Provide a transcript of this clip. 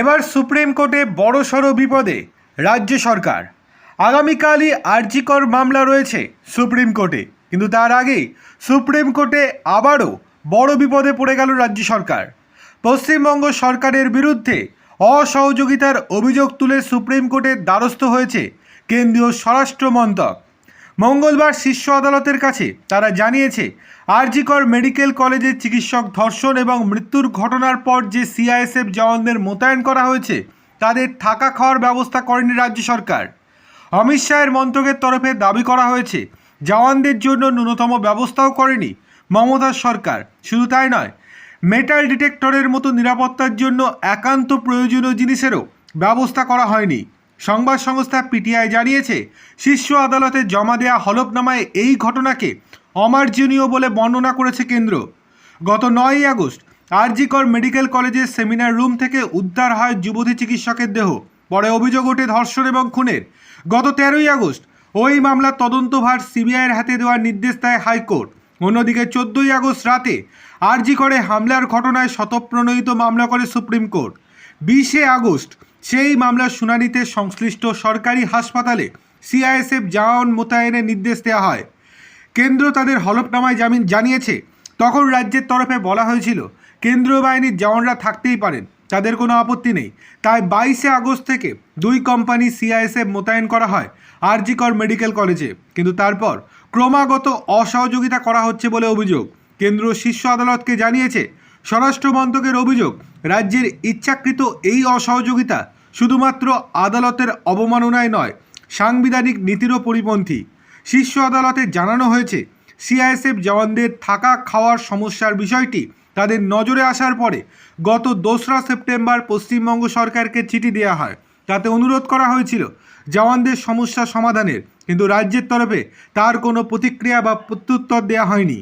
এবার সুপ্রিম কোর্টে বড়সড় বিপদে রাজ্য সরকার। আগামীকালই আর্জিকর মামলা রয়েছে সুপ্রিম কোর্টে, কিন্তু তার আগেই সুপ্রিম কোর্টে আবারও বড় বিপদে পড়ে গেল রাজ্য সরকার। পশ্চিমবঙ্গ সরকারের বিরুদ্ধে অসহযোগিতার অভিযোগ তুলে সুপ্রিম কোর্টের দ্বারস্থ হয়েছে কেন্দ্রীয় স্বরাষ্ট্র মন্ত্রক। মঙ্গলবার শীর্ষ আদালতের কাছে তারা জানিয়েছে, আরজিকর মেডিকেল কলেজের চিকিৎসক ধর্ষণ এবং মৃত্যুর ঘটনার পর যে সিআইএসএফ জওয়ানদের মোতায়েন করা হয়েছে, তাদের থাকা খাওয়ার ব্যবস্থা করেনি রাজ্য সরকার। অমিত শাহের মন্ত্রকের তরফে দাবি করা হয়েছে, জওয়ানদের জন্য ন্যূনতম ব্যবস্থাও করেনি মমতার সরকার। শুধু তাই নয়, মেটাল ডিটেক্টরের মতো নিরাপত্তার জন্য একান্ত প্রয়োজনীয় জিনিসেরও ব্যবস্থা করা হয়নি। সংবাদ সংস্থা পিটিআই জানিয়েছে, শীর্ষ আদালতে জমা দেওয়া হলফনামায় এই ঘটনাকে অমার্জনীয় বলে বর্ণনা করেছে কেন্দ্র। গত নয়ই আগস্ট, আরজিকর মেডিকেল কলেজের সেমিনার রুম থেকে উদ্ধার হয় যুবতী চিকিৎসকের দেহ। পরে অভিযোগ ওঠে ধর্ষণ এবং খুনের। গত তেরোই আগস্ট, ওই মামলার তদন্তভার সিবিআইয়ের হাতে দেওয়ার নির্দেশ দেয় হাইকোর্ট। অন্যদিকে চোদ্দই আগস্ট রাতে আরজি করে হামলার ঘটনায় শতপ্রণোদিত মামলা করে সুপ্রিম কোর্ট। বিশে আগস্ট সেই মামলার শুনানিতে সংশ্লিষ্ট সরকারি হাসপাতালে সিআইএসএফ জওয়ান মোতায়েনের নির্দেশ দেওয়া হয়। কেন্দ্র তাদের হলফনামায় জামিন জানিয়েছে। তখন রাজ্যের তরফে বলা হয়েছিল কেন্দ্রীয় বাহিনীর জওয়ানরা থাকতেই পারেন, তাদের কোনো আপত্তি নেই। তাই বাইশে আগস্ট থেকে দুই কোম্পানি সিআইএসএফ মোতায়েন করা হয় আরজিকর মেডিকেল কলেজে। কিন্তু তারপর ক্রমাগত অসহযোগিতা করা হচ্ছে বলে অভিযোগ। কেন্দ্র শীর্ষ আদালতকে জানিয়েছে স্বরাষ্ট্র মন্ত্রকের অভিযোগ, রাজ্যের ইচ্ছাকৃত এই অসহযোগিতা শুধুমাত্র আদালতের অবমাননায় নয়, সাংবিধানিক নীতিরও পরিপন্থী। শীর্ষ আদালতে জানানো হয়েছে, সিআইএসএফ জওয়ানদের থাকা খাওয়ার সমস্যার বিষয়টি তাদের নজরে আসার পরে গত দোসরা সেপ্টেম্বর পশ্চিমবঙ্গ সরকারকে চিঠি দেওয়া হয়। তাতে অনুরোধ করা হয়েছিল, জওয়ানদের সমস্যা সমাধানের, কিন্তু রাজ্যের তরফে তার কোনো প্রতিক্রিয়া বা প্রত্যুত্তর দেওয়া হয়নি।